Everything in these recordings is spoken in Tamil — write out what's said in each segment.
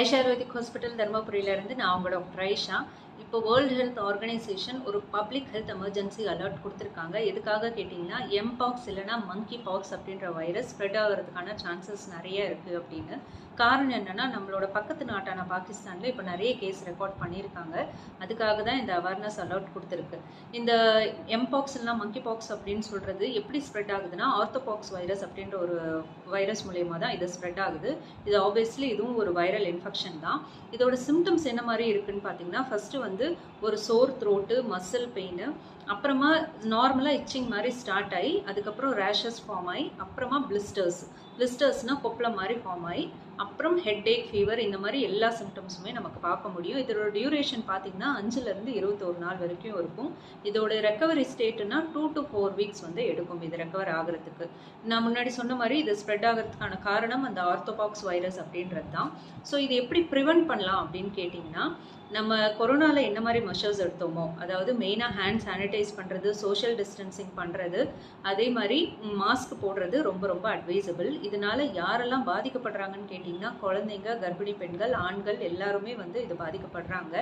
ஐஷாரோதிக் ஹாஸ்பிட்டல் தருமபுரியிலேருந்து நான் உங்களோட டாக்டர் ஐஷா. இப்போ வேர்ல்டு ஹெல்த் ஆர்கனைசேஷன் ஒரு பப்ளிக் ஹெல்த் எமர்ஜென்சி அலர்ட் கொடுத்துருக்காங்க. எதுக்காக கேட்டிங்கன்னா எம்பாக்ஸ் இல்லைனா மங்கி பாக்ஸ் அப்படின்ற வைரஸ் ஸ்ப்ரெட் ஆகிறதுக்கான சான்சஸ் நிறைய இருக்குது அப்படின்னு. காரணம் என்னென்னா நம்மளோட பக்கத்து நாட்டான பாகிஸ்தானில் இப்போ நிறைய கேஸ் ரெக்கார்ட் பண்ணியிருக்காங்க. அதுக்காக தான் இந்த அவேர்னஸ் அலர்ட் கொடுத்துருக்கு. இந்த எம்பாக்ஸ் இல்லைனா மங்கி பாக்ஸ் அப்படின்னு சொல்கிறது எப்படி ஸ்ப்ரெட் ஆகுதுன்னா ஆர்த்தோபாக்ஸ் வைரஸ் அப்படின்ற ஒரு வைரஸ் மூலயமா தான் இது ஸ்ப்ரெட் ஆகுது. இது ஆப்வியஸ்லி இதுவும் ஒரு வைரல் இன்ஃபெக்ஷன் தான். இதோட சிம்டம்ஸ் என்ன மாதிரி இருக்குன்னு பார்த்தீங்கன்னா ஃபஸ்ட்டு வந்து ஒரு சோர் த்ரோட்டு மசில் பெயின் அப்புறமா நார்மலாக இச்சிங் மாதிரி ஸ்டார்ட் ஆகி அதுக்கப்புறம் ரேஷஸ் ஃபார்ம் ஆகி அப்புறமா பிளிஸ்டர்ஸ் பிளிஸ்டர்ஸ்னால் கொப்பளம் மாதிரி ஃபார்ம் ஆகி அப்புறம் ஹெட் ஏக் ஃபீவர் இந்த மாதிரி எல்லா சிம்டம்ஸுமே நமக்கு பார்க்க முடியும். இதோட டியூரேஷன் பார்த்தீங்கன்னா அஞ்சுலேருந்து இருபத்தோரு நாள் வரைக்கும் இருக்கும். இதோட ரெக்கவரி ஸ்டேட்டுனா டூ டு ஃபோர் வீக்ஸ் வந்து எடுக்கும் இது ரெக்கவர் ஆகிறதுக்கு. நான் முன்னாடி சொன்ன மாதிரி இது ஸ்ப்ரெட் ஆகிறதுக்கான காரணம் அந்த ஆர்த்தோபாக்ஸ் வைரஸ் அப்படின்றது தான். ஸோ இது எப்படி ப்ரிவெண்ட் பண்ணலாம் அப்படின்னு கேட்டிங்கன்னா நம்ம கொரோனாவில் என்ன மாதிரி மெஷர்ஸ் எடுத்தோமோ அதாவது மெயினாக ஹேண்ட் சானிடைஸ் பண்ணுறது சோஷியல் டிஸ்டன்சிங் பண்ணுறது அதே மாதிரி மாஸ்க் போடுறது ரொம்ப ரொம்ப அட்வைசபிள் இதனால யாரெல்லாம் பாதிக்கப்படுறாங்கன்னு கேட்டிங்கன்னா குழந்தைங்க கர்ப்பிணி பெண்கள் ஆண்கள் எல்லாருமே வந்து இது பாதிக்கப்படுறாங்க.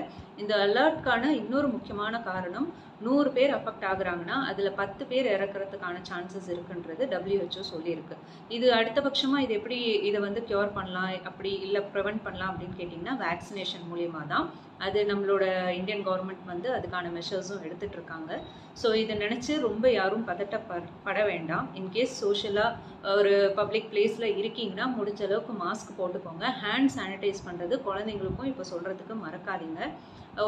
இந்த அலர்ட்கான இன்னொரு முக்கியமான காரணம் நூறு பேர் அஃபெக்ட் ஆகுறாங்கன்னா அதில் பத்து பேர் இறக்குறதுக்கான சான்சஸ் இருக்குன்றது டபிள்யூஹெச்ஓ சொல்லியிருக்கு. இது அடுத்த பட்சமாக இது எப்படி இதை வந்து க்யூர் பண்ணலாம் அப்படி இல்லை ப்ரிவெண்ட் பண்ணலாம் அப்படின்னு கேட்டிங்கன்னா வேக்சினேஷன் மூலியமாக தான் அது நம்மளோட இந்தியன் கவர்மெண்ட் வந்து அதுக்கான மெஷர்ஸும் எடுத்துகிட்டு இருக்காங்க. ஸோ இதை நினச்சி ரொம்ப யாரும் பதட்டப்பட வேண்டாம். இன்கேஸ் சோஷியலாக ஒரு பப்ளிக் பிளேஸில் இருக்கீங்கன்னா முடிஞ்ச அளவுக்கு மாஸ்க் போட்டுக்கோங்க. ஹேண்ட் சானிடைஸ் பண்ணுறது குழந்தைங்களுக்கும் இப்போ சொல்கிறதுக்கு மறக்காதீங்க.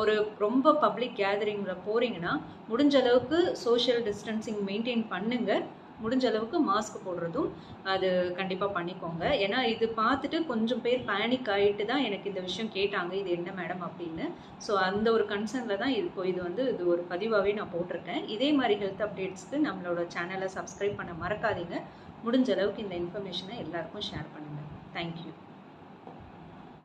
ஒரு ரொம்ப பப்ளிக் கேதரிங்கில் போகிறீங்கன்னா முடிஞ்ச அளவுக்கு சோஷியல் டிஸ்டன்சிங் மெயின்டைன் பண்ணுங்கள் முடிஞ்ச அளவுக்கு மாஸ்க் போடுறதும் அது கண்டிப்பாக பண்ணிக்கோங்க. ஏன்னா இது பார்த்துட்டு கொஞ்சம் பேர் பேனிக் ஆகிட்டு தான் எனக்கு இந்த விஷயம் கேட்டாங்க. இது என்ன மேடம் அப்படின்னு. ஸோ அந்த ஒரு கன்சர்னில் தான் இப்போ இது வந்து இது ஒரு பதிவாகவே நான் போட்டிருக்கேன். இதே மாதிரி ஹெல்த் அப்டேட்ஸ்க்கு நம்மளோட சேனலை சப்ஸ்கிரைப் பண்ண மறக்காதீங்க. முடிஞ்ச அளவுக்கு இந்த இன்ஃபர்மேஷனை எல்லாருக்கும் ஷேர் பண்ணுங்கள் தேங்க்யூ